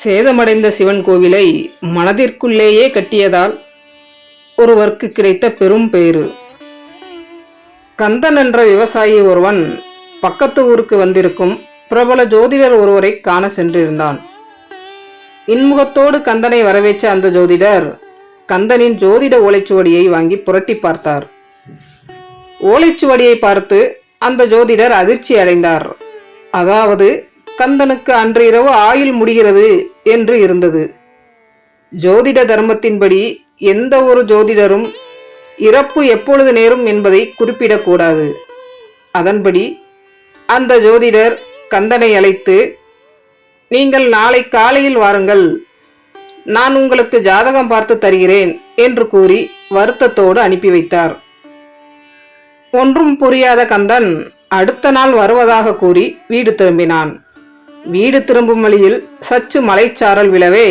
சேதமடைந்த சிவன் கோவிலை மனதிற்குள்ளேயே கட்டியதால் ஒருவருக்கு கிடைத்த பெரும் பேறு. கந்தன் என்ற விவசாயி ஒருவன் பக்கத்து ஊருக்கு வந்திருக்கும் பிரபல ஜோதிடர் ஒருவரை காண சென்றிருந்தான். இன்முகத்தோடு கந்தனை வரவேற்ற அந்த ஜோதிடர் கந்தனின் ஜோதிட ஓலைச்சுவடியை வாங்கி புரட்டி பார்த்தார். ஓலைச்சுவடியை பார்த்து அந்த ஜோதிடர் அதிர்ச்சி அடைந்தார். அதாவது கந்தனுக்கு அன்று இரவு ஆயுள் முடிகிறது என்று இருந்தது. ஜோதிட தர்மத்தின்படி எந்த ஒரு ஜோதிடரும் இறப்பு எப்பொழுது நேரும் என்பதை குறிப்பிடக்கூடாது. அதன்படி அந்த ஜோதிடர் கந்தனை அழைத்து நீங்கள் நாளை காலையில் வாருங்கள். நான் உங்களுக்கு ஜாதகம் பார்த்து தருகிறேன் என்று கூறி வருத்தத்தோடு அனுப்பி வைத்தார். ஒன்றும் புரியாத கந்தன் அடுத்த நாள் வருவதாக கூறி வீடு திரும்பினான். வீடு திரும்பும் வழியில் சச்சு மலைச்சாரல் விழவே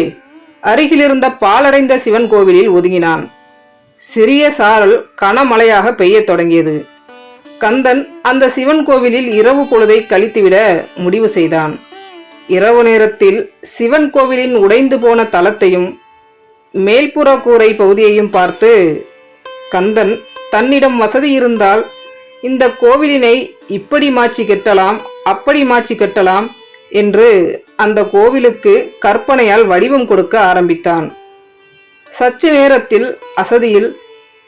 அருகிலிருந்த பாலடைந்த சிவன் கோவிலில் ஒதுங்கினான். சிறிய சாரல் கனமழையாக பெய்யத் தொடங்கியது. கந்தன் அந்த சிவன் கோவிலில் இரவு பொழுதை கழித்துவிட முடிவு செய்தான். இரவு நேரத்தில் சிவன் கோவிலின் உடைந்து போன தளத்தையும் மேல்புற கூரை பகுதியையும் பார்த்து கந்தன் தன்னிடம் வசதி இருந்தால் இந்த கோவிலினை இப்படி மாற்றி கெட்டலாம் அப்படி மாற்றி கட்டலாம் என்று அந்த கோவிலுக்கு கற்பனையால் வடிவம் கொடுக்க ஆரம்பித்தான். சற்று நேரத்தில் அசதியில்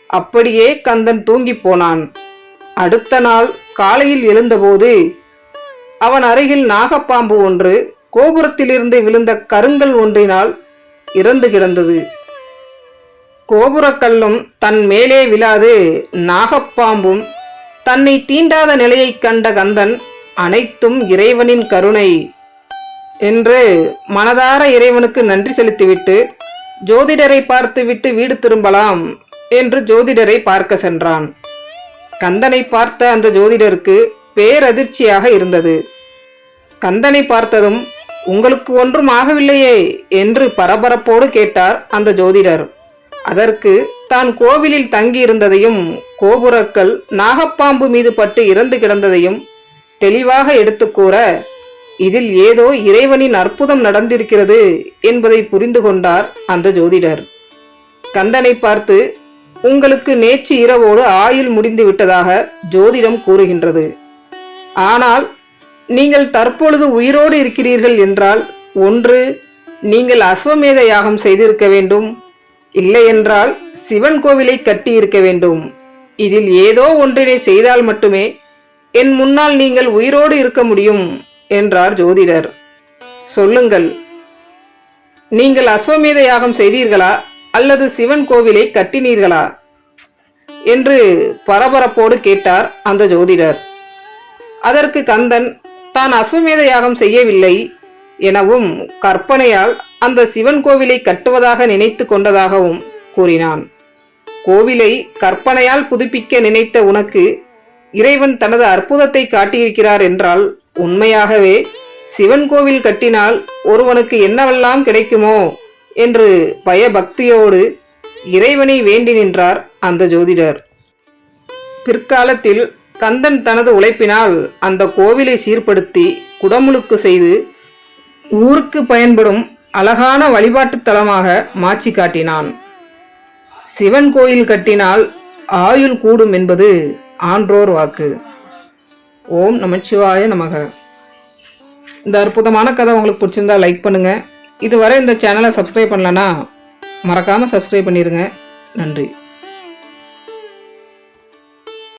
அப்படியே கந்தன் தூங்கிப் போனான். அடுத்த நாள் காலையில் எழுந்தபோது அவன் அருகில் நாகப்பாம்பு ஒன்று கோபுரத்திலிருந்து விழுந்த கருங்கல் ஒன்றினால் இறந்து கிடந்தது. கோபுரக்கல்லும் தன் மேலே விழாது நாகப்பாம்பும் தன்னை தீண்டாத நிலையைக் கண்ட கந்தன் அனைத்தும் இறைவனின் கருணை என்று மனதார இறைவனுக்கு நன்றி செலுத்திவிட்டு ஜோதிடரை பார்த்துவிட்டு வீடு திரும்பலாம் என்று ஜோதிடரை பார்க்க சென்றான். கந்தனை பார்த்த அந்த ஜோதிடருக்கு பேரதிர்ச்சியாக இருந்தது. கந்தனை பார்த்ததும் உங்களுக்கு ஒன்றும் ஆகவில்லையே என்று பரபரப்போடு கேட்டார் அந்த ஜோதிடர். அதற்கு தான் கோவிலில் தங்கியிருந்ததையும் கோபுரக்கல் நாகப்பாம்பு மீது பட்டு இறந்து கிடந்ததையும் தெளிவாக எடுத்துக்கூற இதில் ஏதோ இறைவனின் அற்புதம் நடந்திருக்கிறது என்பதை புரிந்து கொண்டார் அந்த ஜோதிடர். கந்தனை பார்த்து உங்களுக்கு நேற்று இரவோடு ஆயுள் முடிந்து விட்டதாக ஜோதிடம் கூறுகின்றது. ஆனால் நீங்கள் தற்பொழுது உயிரோடு இருக்கிறீர்கள் என்றால் ஒன்று நீங்கள் அஸ்வமேத யாகம் செய்திருக்க வேண்டும். இல்லையென்றால் சிவன் கோவிலை கட்டியிருக்க வேண்டும். இதில் ஏதோ ஒன்றினை செய்தால் மட்டுமே என் முன்னால் நீங்கள் உயிரோடு இருக்க முடியும் என்றார் ஜோதிடர். சொல்லுங்கள். நீங்கள் அஸ்வமேத யாகம் செய்தீர்களா அல்லது சிவன் கோவிலை கட்டினீர்களா என்று பரபரப்போடு கேட்டார் அந்த ஜோதிடர். அதற்கு கந்தன் தான் அஸ்வமேத யாகம் செய்யவில்லை எனவும் கற்பனையால் அந்த சிவன் கோவிலை கட்டுவதாக நினைத்து கொண்டதாகவும் கூறினான். கோவிலை கற்பனையால் புதுப்பிக்க நினைத்த உனக்கு இறைவன் தனது அற்புதத்தை காட்டியிருக்கிறார் என்றால் உண்மையாகவே சிவன் கோவில் கட்டினால் ஒருவனுக்கு என்னவெல்லாம் கிடைக்குமோ என்று பயபக்தியோடு இறைவனை வேண்டி நின்றார் அந்த ஜோதிடர். பிற்காலத்தில் கந்தன் தனது உழைப்பினால் அந்த கோவிலை சீர்படுத்தி குடமுழுக்கு செய்து ஊருக்கு பயன்படும் அழகான வழிபாட்டுத் தலமாக மாற்றி காட்டினான். சிவன் கோயில் கட்டினால் ஆயுள் கூடும் என்பது ஆன்றோர் வாக்கு. ஓம் நமச்சிவாய நமக. இந்த அற்புதமான கதை உங்களுக்கு பிடிச்சிருந்தா லைக் பண்ணுங்கள் இதுவரை இந்த சேனலை சப்ஸ்கிரைப் பண்ணலன்னா மறக்காமல் சப்ஸ்கிரைப் பண்ணிடுங்க நன்றி.